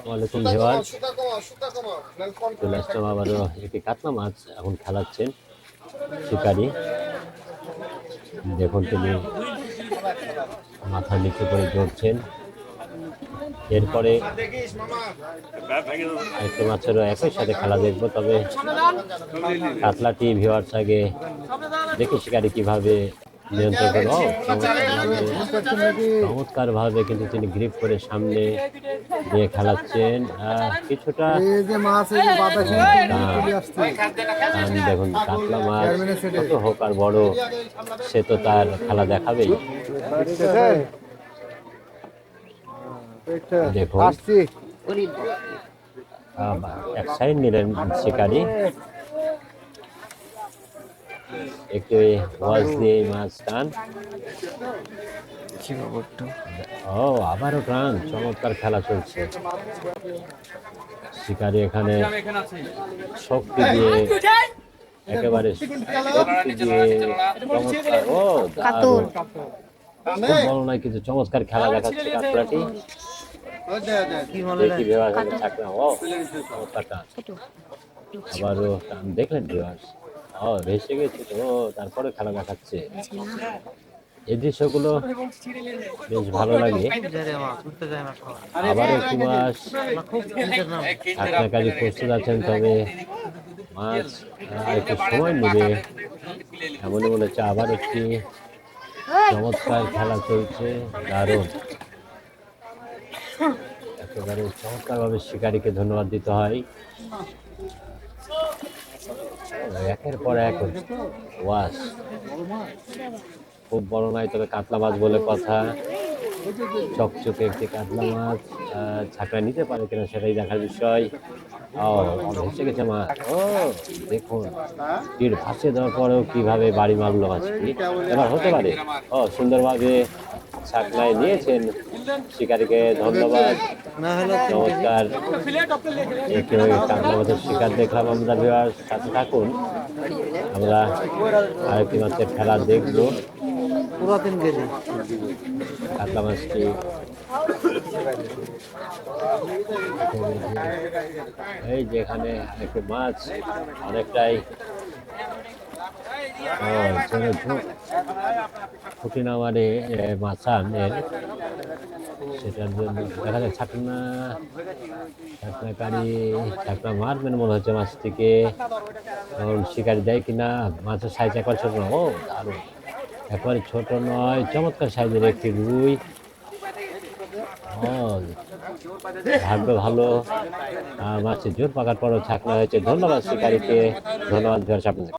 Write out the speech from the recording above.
ওয়ালাইকুম ভিওয়ার চলে আসলাম আবারও একটি কাতলা মাছ এখন খেলাচ্ছেন শিকারি। দেখুন তিনি মাথা নিচু করে জড়ছেন এরপরে একটি মাছেরও একই সাথে খেলা দেখব তবে কাতলাটি ভিওয়ার্স আগে দেখি শিকারি কীভাবে নিয়ন্ত্রণ করে ও, চমৎকারভাবে- চমৎকারভাবে কিন্তু তিনি গ্রিপ করে সামনে দিয়ে খেলাচ্ছেন। কিছুটা দেখুন কাতলা মাছ কত হোক আর বড় সে তো তার খেলা দেখাবেই। দেখুন। এক সাইড নিলেন শিকারি। একটু ওয়াজ দিয়ে মাছ টান। ও আবারও টান চমৎকার খেলা চলছে। শিকারি এখানে শক্তি দিয়ে একেবারে শক্তি দিয়ে চমৎকার। ও দারুণ। খুব বড় নয় কিন্তু চমৎকার খেলা দেখাচ্ছে কাতলাটি। দেখি বিভাগ ও চমৎকার টান। আবারও টান। দেখলেন বিভাগ ও ভেসে গেছে তো, তারপরে খেলা দেখাচ্ছে। এই দৃশ্যগুলো বেশ ভালো লাগে। আবার একটি মাস আপনার কাজে প্রস্তুত আছেন তবে মাছ একটু সময় নেবে। এমনই মনে হচ্ছে আবার একটি চমৎকার খেলা চলছে, দারুণ। একেবারে চমৎকারভাবে শিকারীকে ধন্যবাদ দিতে হয়। একের পর এক ওয়াশ খুব বড় নয়, তবে কাতলা মাছ বলে কথা। চকচকে একটি কাতলা মাছ ছাকড়া নিতে পারে কিনা সেটাই দেখার বিষয়। ও ভেসে গেছে মাছ। ও দেখুন, তীর ভাসিয়ে দেওয়ার পরেও কীভাবে বাড়ি মারলো মাছটি। এবার হতে পারে। ও, সুন্দরভাবে ছাকলায় নিয়েছেন শিকারীকে ধন্যবাদ। নমস্কার। মাছের শিকার দেখলাম আমরা বিহার সাথে থাকুন। আমরা আরেকটি মাছের খেলা দেখব। পুরাতন গেলে কাতলা মাছটি এই যেখানে একটু মাছ অনেকটাই খুঁটি না মানে মাছান এর সেটার জন্য দেখা যায় ছাকনা ছাকনাকারী ছাকনা মারবেন মনে হচ্ছে মাছটিকে কারণ শিকারি দেয় কিনা মাছের সাইজ একবার ছোট না ও দারুণ। একবারে ছোট নয়, চমৎকার সাইজের একটি রুই। ভাগ্য ভালো। মাছের জোর পাকার পরও ছাকনা হয়েছে। ধন্যবাদ শিকারীকে। ধন্যবাদ আপনাদের।